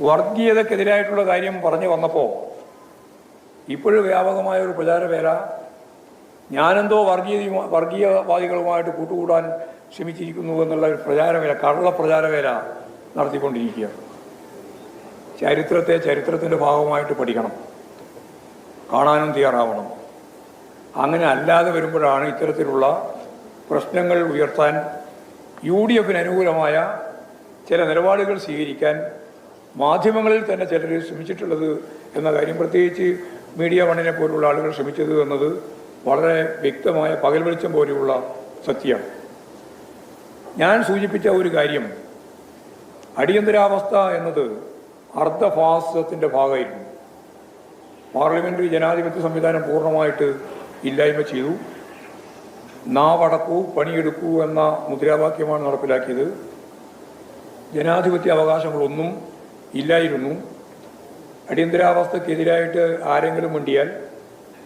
വർഗീയതക്കെതിരായിട്ടുള്ള കാര്യം പറഞ്ഞു വന്നപ്പോൾ ഇപ്പോഴും വ്യാപകമായ ഒരു പ്രചാരവേല ഞാനെന്തോ വർഗീയ വർഗീയവാദികളുമായിട്ട് കൂട്ടുകൂടാൻ ശ്രമിച്ചിരിക്കുന്നു എന്നുള്ള ഒരു പ്രചാരവേല കള്ള പ്രചാരവേല നടത്തിക്കൊണ്ടിരിക്കുക ചരിത്രത്തെ ചരിത്രത്തിന്റെ ഭാഗമായിട്ട് പഠിക്കണം. കാണാനും തയ്യാറാവണം. അങ്ങനെ അല്ലാതെ വരുമ്പോഴാണ് ഇത്തരത്തിലുള്ള പ്രശ്നങ്ങൾ ഉയർത്താൻ യു ഡി എഫിന് അനുകൂലമായ ചില നിലപാടുകൾ സ്വീകരിക്കാൻ മാധ്യമങ്ങളിൽ തന്നെ ചിലർ ശ്രമിച്ചിട്ടുള്ളത് എന്ന കാര്യം പ്രത്യേകിച്ച് മീഡിയ വണ്ണിനെ പോലുള്ള ആളുകൾ ശ്രമിച്ചത് എന്നത് വളരെ വ്യക്തമായ പകൽ വെളിച്ചം പോലെയുള്ള സത്യമാണ്. ഞാൻ സൂചിപ്പിച്ച ഒരു കാര്യം അടിയന്തരാവസ്ഥ എന്നത് അർദ്ധഫാസത്തിന്റെ ഭാഗമായിരുന്നു. പാർലമെന്ററി ജനാധിപത്യ സംവിധാനം പൂർണമായിട്ട് ഇല്ലായ്മ ചെയ്തു. നാവടക്കൂ പണിയെടുക്കൂ എന്ന മുദ്രാവാക്യമാണ് നടപ്പിലാക്കിയത്. ജനാധിപത്യ അവകാശങ്ങളൊന്നും ഇല്ലായിരുന്നു. അടിയന്തരാവസ്ഥക്കെതിരായിട്ട് ആരെങ്കിലും മുണ്ടിയാൽ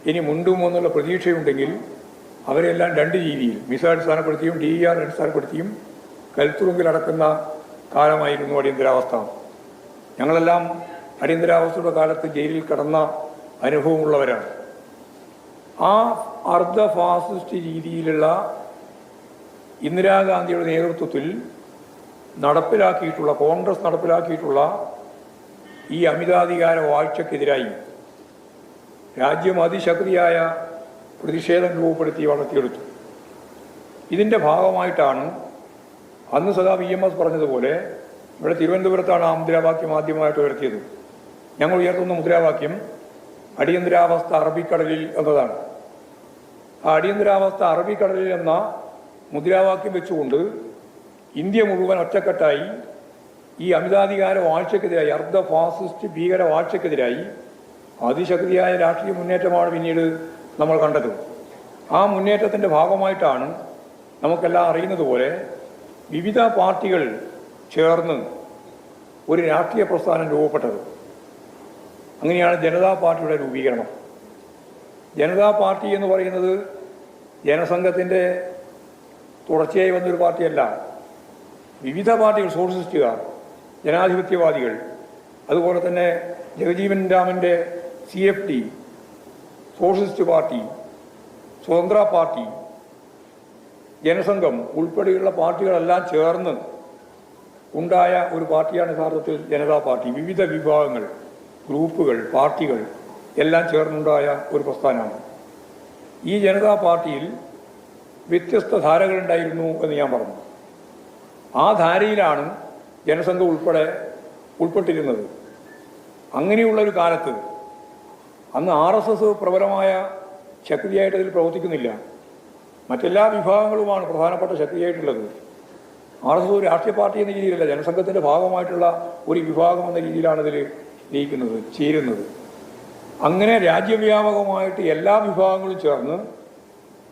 ഇനി മുണ്ടുമോ എന്നുള്ള പ്രതീക്ഷയുണ്ടെങ്കിൽ അവരെല്ലാം രണ്ട് രീതിയിൽ മിസ അടിസ്ഥാനപ്പെടുത്തിയും ഡി ആർ അടിസ്ഥാനപ്പെടുത്തിയും കൽത്തുറുങ്കിലടക്കുന്ന കാലമായിരുന്നു അടിയന്തരാവസ്ഥ. ഞങ്ങളെല്ലാം അടിയന്തരാവസ്ഥയുടെ കാലത്ത് ജയിലിൽ കടന്ന അനുഭവമുള്ളവരാണ്. ആ അർദ്ധ ഫാസിസ്റ്റ് രീതിയിലുള്ള ഇന്ദിരാഗാന്ധിയുടെ നേതൃത്വത്തിൽ നടപ്പിലാക്കിയിട്ടുള്ള കോൺഗ്രസ് നടപ്പിലാക്കിയിട്ടുള്ള ഈ അമിതാധികാര വാഴ്ചക്കെതിരായി രാജ്യം അതിശക്തിയായ പ്രതിഷേധം രൂപപ്പെടുത്തി വളർത്തിയെടുത്തു. ഇതിന്റെ ഭാഗമായിട്ടാണ് അന്ന് സദാ വി എം എസ് പറഞ്ഞതുപോലെ ഇവിടെ തിരുവനന്തപുരത്താണ് ആ മുദ്രാവാക്യം ആദ്യമായിട്ട് ഉയർത്തിയത്. ഞങ്ങൾ ഉയർത്തുന്ന മുദ്രാവാക്യം അടിയന്തരാവസ്ഥ അറബിക്കടലിൽ എന്നതാണ്. ആ അടിയന്തരാവസ്ഥ അറബിക്കടലിൽ എന്ന മുദ്രാവാക്യം വെച്ചുകൊണ്ട് ഇന്ത്യ മുഴുവൻ ഒറ്റക്കെട്ടായി. ഈ അമിതാധികാര വാഴ്ചക്കെതിരായി അർദ്ധ ഫാസിസ്റ്റ് ഭീകര വാഴ്ചക്കെതിരായി അതിശക്തിയായ രാഷ്ട്രീയ മുന്നേറ്റമാണ് പിന്നീട് നമ്മൾ കണ്ടത്. ആ മുന്നേറ്റത്തിന്റെ ഭാഗമായിട്ടാണ് നമുക്കെല്ലാം അറിയുന്നത് പോലെ വിവിധ പാർട്ടികൾ ചേർന്ന് ഒരു രാഷ്ട്രീയ പ്രസ്ഥാനം രൂപപ്പെട്ടത്. അങ്ങനെയാണ് ജനതാ പാർട്ടിയുടെ രൂപീകരണം. ജനതാ പാർട്ടി എന്ന് പറയുന്നത് ജനസംഘത്തിന്റെ തുടർച്ചയായി വന്നൊരു പാർട്ടിയല്ല. വിവിധ പാർട്ടികൾ സോഷ്യലിസ്റ്റുകാർ ജനാധിപത്യവാദികൾ അതുപോലെ തന്നെ ജഗജീവൻ രാമന്റെ C F T socialist party Swatantra party ജനസംഘം ഉൾപ്പെടെയുള്ള പാർട്ടികളെല്ലാം ചേർന്ന് ഉണ്ടായ ഒരു പാർട്ടിയാണ് യഥാർത്ഥത്തിൽ ജനതാ പാർട്ടി. വിവിധ വിഭാഗങ്ങൾ ഗ്രൂപ്പുകൾ പാർട്ടികൾ എല്ലാം ചേർന്നുണ്ടായ ഒരു പ്രസ്ഥാനമാണ്. ഈ ജനതാ പാർട്ടിയിൽ വ്യത്യസ്ത ധാരകളുണ്ടായിരുന്നു എന്ന് ഞാൻ പറഞ്ഞു. ആ ധാരയിലാണ് ജനസംഘം ഉൾപ്പെടെ ഉൾപ്പെട്ടിരുന്നത്. അങ്ങനെയുള്ളൊരു കാലത്ത് അന്ന് ആർ എസ് എസ് പ്രബലമായ ശക്തിയായിട്ട് അതിൽ പ്രവർത്തിക്കുന്നില്ല. മറ്റെല്ലാ വിഭാഗങ്ങളുമാണ് പ്രധാനപ്പെട്ട ശക്തിയായിട്ടുള്ളത്. ആർ എസ് എസ് ഒരു രാഷ്ട്രീയ പാർട്ടി എന്ന രീതിയിലല്ല ജനസംഘത്തിന്റെ ഭാഗമായിട്ടുള്ള ഒരു വിഭാഗം എന്ന രീതിയിലാണ് ഇതിൽ ലയിക്കുന്നത് ചേരുന്നത്. അങ്ങനെ രാജ്യവ്യാപകമായിട്ട് എല്ലാ വിഭാഗങ്ങളും ചേർന്ന്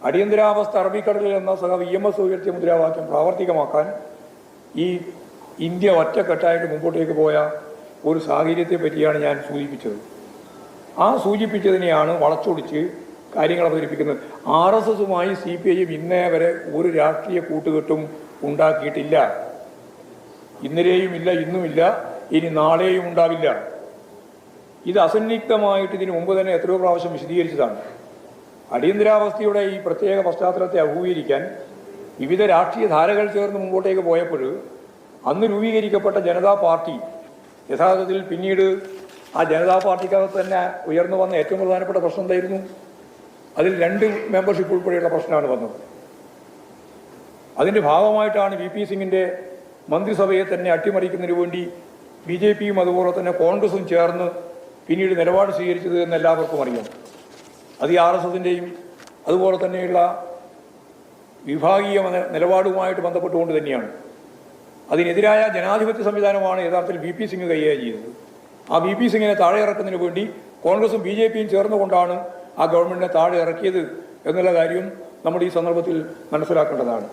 അടിയന്തരാവസ്ഥ അറബിക്കടലിൽ എന്ന സഹ വി എം എസ് ഉയർത്തിയ മുദ്രാവാക്യം പ്രാവർത്തികമാക്കാൻ ഈ ഇന്ത്യ ഒറ്റക്കെട്ടായിട്ട് മുമ്പോട്ടേക്ക് പോയ ഒരു സാഹചര്യത്തെ പറ്റിയാണ് ഞാൻ സൂചിപ്പിച്ചത്. ആ സൂചിപ്പിച്ചതിനെയാണ് വളച്ചൊടിച്ച് കാര്യങ്ങൾ അവതരിപ്പിക്കുന്നത്. ആർ എസ് എസുമായി സി പി ഐയും ഇന്നേ വരെ ഒരു രാഷ്ട്രീയ കൂട്ടുകെട്ടും ഉണ്ടാക്കിയിട്ടില്ല. ഇന്നലെയും ഇല്ല ഇന്നുമില്ല ഇനി നാളെയും ഉണ്ടാവില്ല. ഇത് അസന്നിഗ്ധമായിട്ട് ഇതിനു മുമ്പ് തന്നെ എത്രയോ പ്രാവശ്യം വിശദീകരിച്ചതാണ്. അടിയന്തരാവസ്ഥയുടെ ഈ പ്രത്യേക പശ്ചാത്തലത്തെ അഭിമുഖീകരിക്കാൻ വിവിധ രാഷ്ട്രീയ ധാരകൾ ചേർന്ന് മുമ്പോട്ടേക്ക് പോയപ്പോൾ അന്ന് രൂപീകരിക്കപ്പെട്ട ജനതാ പാർട്ടി യഥാർത്ഥത്തിൽ പിന്നീട് ആ ജനതാ പാർട്ടിക്കകത്ത് തന്നെ ഉയർന്നു വന്ന ഏറ്റവും പ്രധാനപ്പെട്ട പ്രശ്നം എന്തായിരുന്നു? അതിൽ രണ്ട് മെമ്പർഷിപ്പ് ഉൾപ്പെടെയുള്ള പ്രശ്നമാണ് വന്നത്. അതിന്റെ ഭാഗമായിട്ടാണ് വി പി സിംഗിന്റെ മന്ത്രിസഭയെ തന്നെ അട്ടിമറിക്കുന്നതിന് വേണ്ടി ബി ജെ പിയും അതുപോലെ തന്നെ കോൺഗ്രസും ചേർന്ന് പിന്നീട് നിലപാട് സ്വീകരിച്ചത് എന്ന് എല്ലാവർക്കും അറിയാം. അത് ഈ ആർ എസ് എസിന്റെയും അതുപോലെ തന്നെയുള്ള വിഭാഗീയ നിലപാടുമായിട്ട് ബന്ധപ്പെട്ടുകൊണ്ട് തന്നെയാണ്. അതിനെതിരായ ജനാധിപത്യ സംവിധാനമാണ് യഥാർത്ഥത്തിൽ ബി പി സിംഗ് കൈകാര്യം ചെയ്തത് ആ ബി പി സിംഗിനെ താഴെ ഇറക്കുന്നതിന് വേണ്ടി കോൺഗ്രസും ബി ജെ പിയും ചേർന്നുകൊണ്ടാണ് ആ ഗവൺമെന്റിനെ താഴെ ഇറക്കിയത് എന്നുള്ള കാര്യം നമ്മൾ ഈ സന്ദർഭത്തിൽ മനസ്സിലാക്കേണ്ടതാണ്.